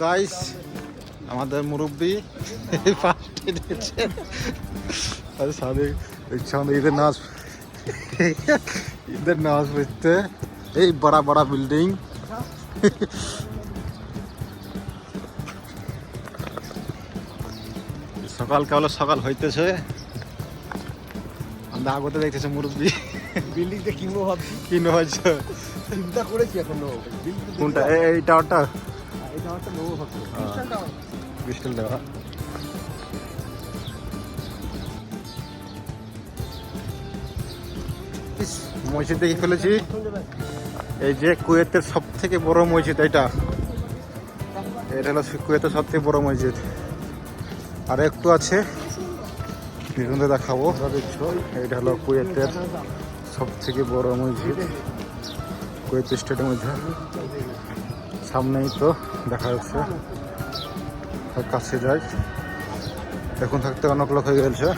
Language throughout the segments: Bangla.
গাইস আমাদের মুরব্বী ফার্স্টে দিয়েছে। আরে সাদে দেখছি আমাদের ঈদের নাচ ঈদের নাচ বুঝতে এই বড় বড় বিল্ডিং সকাল হলো সকাল হইতেছে। আমরা আগতে দেখতেছে মুরব্বী। বিল্ডিংটা কিনবো ভাবছি। কি হয়েছে চিন্তা করেছি এখন। কোনটা? এই- এই টাওয়ারটা ক্রিস্টাল দেওয়া মসজিদ দেখে ফেলেছি। এই যে কুয়েতের সব থেকে বড় মসজিদ এটা। এটা হলো কুয়েতের সব থেকে বড় মসজিদ। আর একটু আছে। পিছনে দেখাবো। এটা হলো কুয়েতের সব থেকে বড় মসজিদ। কুয়েত স্টেটের মধ্যে। সামনেই তো দেখা যাচ্ছে। কাছে যাই। এখন থাকতে অনেক লোক হয়ে গেছে।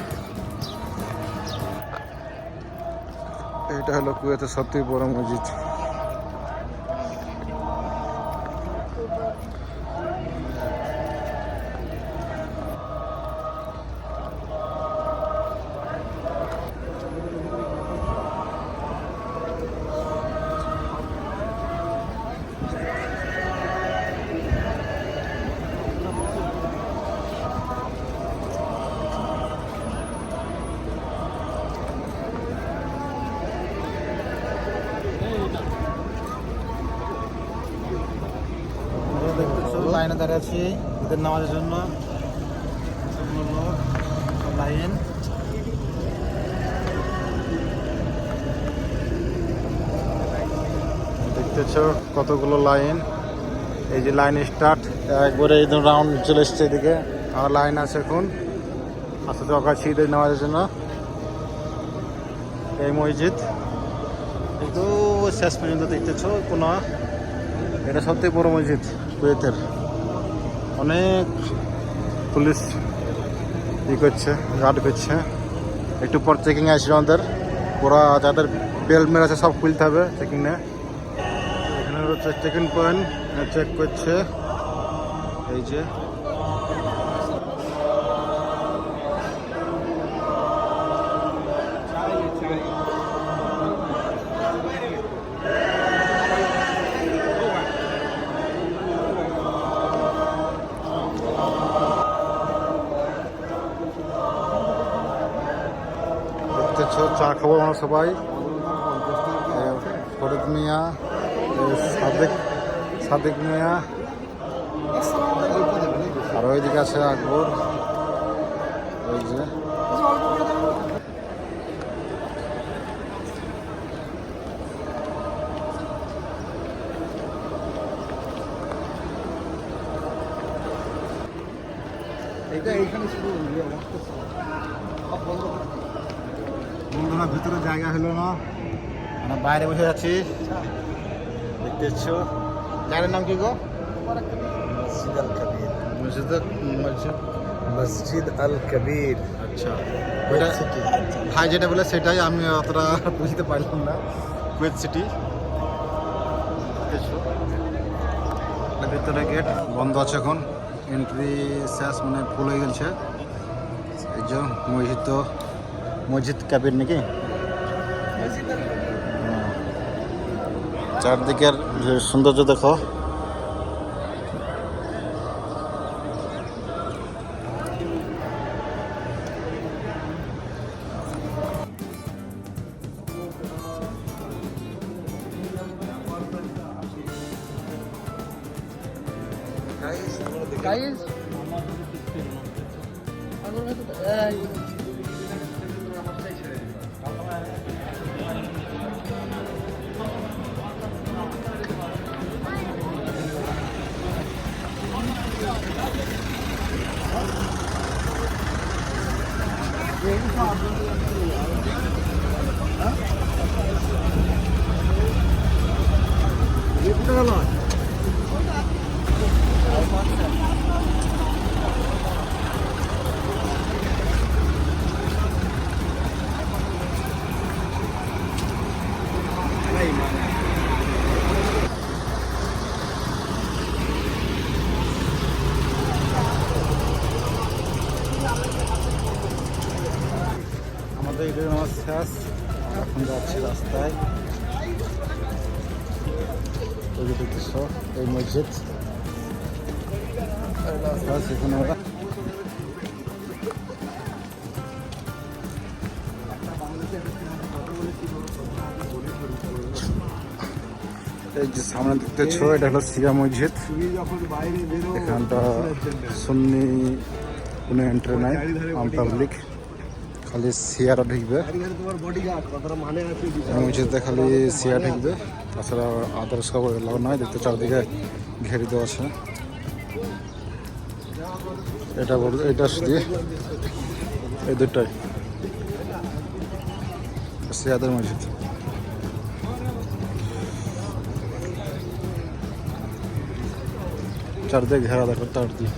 এটা হলো কুয়েতে সবথেকে বড় মসজিদ। লাইনে দাঁড়িয়ে আছি ঈদের নামাজের জন্য। লাইন। কতগুলো লাইন? এই যে লাইন স্টার্ট, একবারে এই রাউন্ড চলে এসছে এদিকে। আমার লাইন আছে এখন। আস্তে অকাশি ঈদের নামাজের জন্য। এই মসজিদ। কিন্তু শেষ পর্যন্ত দেখতেছ কোনো। এটা সবথেকে বড় মসজিদ কুয়েতের। অনেক পুলিশ ই করছে গার্ড করছে। একটু পর চেকিং আসবে আমাদের। পুরা যাদের বেল মেরে আছে সব খুলতে হবে চেকিংয়ে এখানে হচ্ছে চেকিং পয়েন্ট চেক করছে। এই যে। দেখতেছ চা খাব আমরা সবাই। ফরিদ মিয়া সাদেক সাদেক মিয়া। আর ওইদিকে আছে আকবর। ওই যে। এটা এইখানে শুরু ইয়ে, বন্ধ করে। বন্ধুরা ভিতরে জায়গা হলো না। আমরা বাইরে বসে আছি। দেখতেছ জায়গার নাম কি গো? মসজিদ আল কবির। মসজিদ মসজিদ? মসজিদ আল কবির। আচ্ছা। ওইটা ভাই যেটা বলে সেটাই আমি অতটা বুঝতে পারলাম না। Kuwait city. ভিতরে গেট। বন্ধ আছে এখন। এন্ট্রি শেষ মানে ফুল হয়ে গেছে। এই যে মসজিদ তো। মসজিদ ক্যাবির নাকি? হুম। চারদিকের যে সৌন্দর্য দেখো। গাইস আমাদের Vem pra lá. ঈদের এখন যাচ্ছি রাস্তায়। এই মসজিদ। এই যে সামনে দেখতেছ, এটা হলো সিয়া মসজিদ। এখানটা সুন্নি কোনো এন্ট্রি নাই, আম পাবলিক। খালি সিয়ারা ঢুকবে। মসজিদে খালি সিয়া ঢুকবে, তাছাড়া আদার্স খবর এলাও নয়, দেখতে চারদিকে ঘেরি দেওয়া আছে। এটা এটা শুধু এই দুটাই। সিয়াদের মসজিদ। চারদিকে ঘেরা দেখো দিয়ে।